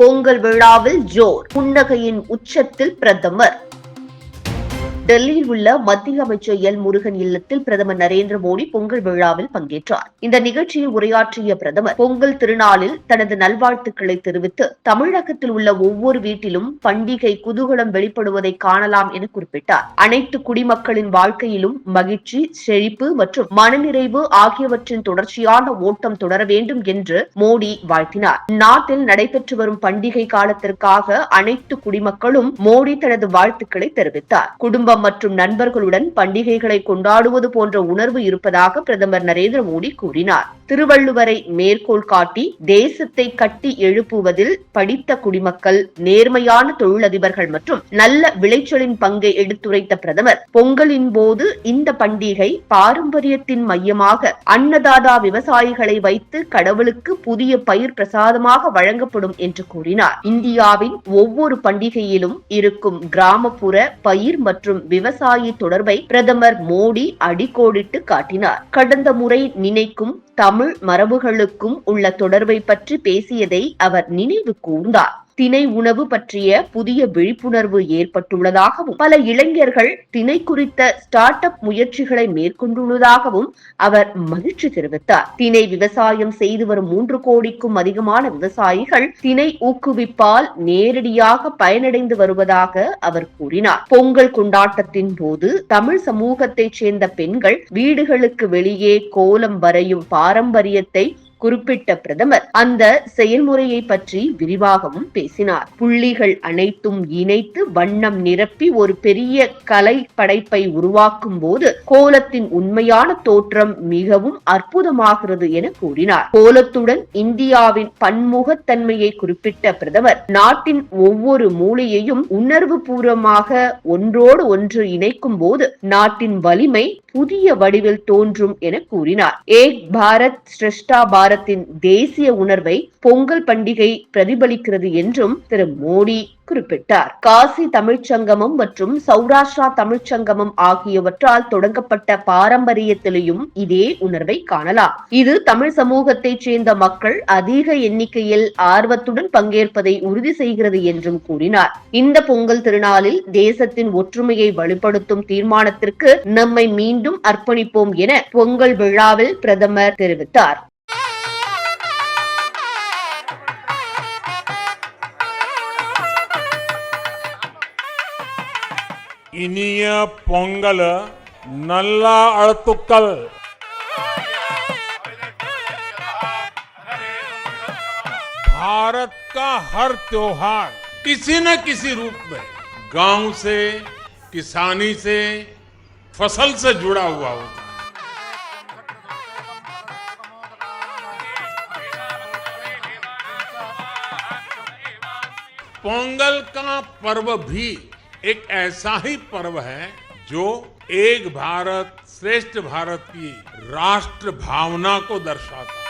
பொங்கல் விழாவில் ஜோர் புன்னகையின் உச்சத்தில் பிரதமர். டெல்லியில் உள்ள மத்திய அமைச்சர் எல் முருகன் இல்லத்தில் பிரதமர் நரேந்திர மோடி பொங்கல் விழாவில் பங்கேற்றார். இந்த நிகழ்ச்சியில் உரையாற்றிய பிரதமர் பொங்கல் திருநாளில் தனது நல்வாழ்த்துக்களை தெரிவித்து தமிழகத்தில் உள்ள ஒவ்வொரு வீட்டிலும் பண்டிகை குதூகலம் வெளிப்படுவதை காணலாம் என குறிப்பிட்டார். அனைத்து குடிமக்களின் வாழ்க்கையிலும் மகிழ்ச்சி செழிப்பு மற்றும் மனநிறைவு ஆகியவற்றின் தொடர்ச்சியான ஓட்டம் தொடர வேண்டும் என்று மோடி வாழ்த்தினார். நாட்டில் நடைபெற்று வரும் பண்டிகை காலத்திற்காக அனைத்து குடிமக்களும் மோடி தனது வாழ்த்துக்களை தெரிவித்தார். குடும்ப மற்றும் நண்பர்களுடன் பண்டிகைகளை கொண்டாடுவது போன்ற உணர்வு இருப்பதாக பிரதமர் நரேந்திர மோடி கூறினார். திருவள்ளுவரை மேற்கோள் காட்டி தேசத்தை கட்டி எழுப்புவதில் படித்த குடிமக்கள் நேர்மையான தொழிலதிபர்கள் மற்றும் நல்ல விளைச்சலின் பங்கை எடுத்துரைத்த பிரதமர் பொங்கலின் போது இந்த பண்டிகை பாரம்பரியத்தின் மையமாக அன்னதாதா விவசாயிகளை வைத்து கடவுளுக்கு புதிய பயிர் பிரசாதமாக வழங்கப்படும் என்று கூறினார். இந்தியாவின் ஒவ்வொரு பண்டிகையிலும் இருக்கும் கிராமப்புற பயிர் மற்றும் விவசாயி தொடர்பை பிரதமர் மோடி அடிக்கோடிட்டு காட்டினார். கடந்த முறை நினைக்கும் தமிழ் மரபுகளுக்கும் உள்ள தொடர்பை பற்றி பேசியதை அவர் நினைவு கூர்ந்தார். திணை உணவு பற்றிய புதிய விழிப்புணர்வு ஏற்பட்டுள்ளதாகவும் பல இளைஞர்கள் திணை குறித்த ஸ்டார்ட் அப் முயற்சிகளை மேற்கொண்டுள்ளதாகவும் அவர் மகிழ்ச்சி தெரிவித்தார். திணை விவசாயம் செய்து வரும் மூன்று கோடிக்கும் அதிகமான விவசாயிகள் திணை ஊக்குவிப்பால் நேரடியாக பயனடைந்து வருவதாக அவர் கூறினார். பொங்கல் கொண்டாட்டத்தின் போது தமிழ் சமூகத்தைச் சேர்ந்த பெண்கள் வீடுகளுக்கு வெளியே கோலம் வரையும் பாரம்பரியத்தை குறிப்பிட்ட பிரதமர். அந்த செயல்முறையை பற்றி விரிவாகவும் பேசினார். புள்ளிகள் அனைத்தும் இணைத்து வண்ணம் நிரப்பி ஒரு பெரிய கலை படைப்பை உருவாக்கும் போது கோலத்தின் உண்மையான தோற்றம் மிகவும் அற்புதமாகிறது என கூறினார். கோலத்துடன் இந்தியாவின் பன்முகத்தன்மையை குறிப்பிட்ட பிரதமர் நாட்டின் ஒவ்வொரு மூலையையும் உணர்வு பூர்வமாக ஒன்றோடு ஒன்று இணைக்கும் போது நாட்டின் வலிமை புதிய வடிவில் தோன்றும் என கூறினார். ஏக் பாரத் ஸ்ரஷ்டா பாரத்தின் தேசிய உணர்வை பொங்கல் பண்டிகை பிரதிபலிக்கிறது என்றும் திரு மோடி குறிப்பிட்டார். காசி தமிழ்ச்சங்கமம் மற்றும் சௌராஷ்டிரா தமிழ்ச்சங்கமம் ஆகியவற்றால் தொடங்கப்பட்ட பாரம்பரியத்திலையும் இதே உணர்வை காணலாம். இது தமிழ் சமூகத்தைச் சேர்ந்த மக்கள் அதிக எண்ணிக்கையில் ஆர்வத்துடன் பங்கேற்பதை உறுதி செய்கிறது என்றும் கூறினார். இந்த பொங்கல் திருநாளில் தேசத்தின் ஒற்றுமையை வலுப்படுத்தும் தீர்மானத்திற்கு நம்மை மீண்டும் அர்ப்பணிப்போம் என பொங்கல் விழாவில் பிரதமர் தெரிவித்தார். இனிய पोंगल நல்லா அழுத்துக்கள். भारत का हर त्योहार किसी न किसी रूप में गाँव से, किसानी से, फ़सल से जुड़ा हुआ होता है। पोंगल का पर्व भी एक ऐसा ही पर्व है जो एक भारत श्रेष्ठ भारत की राष्ट्र भावना को दर्शाता है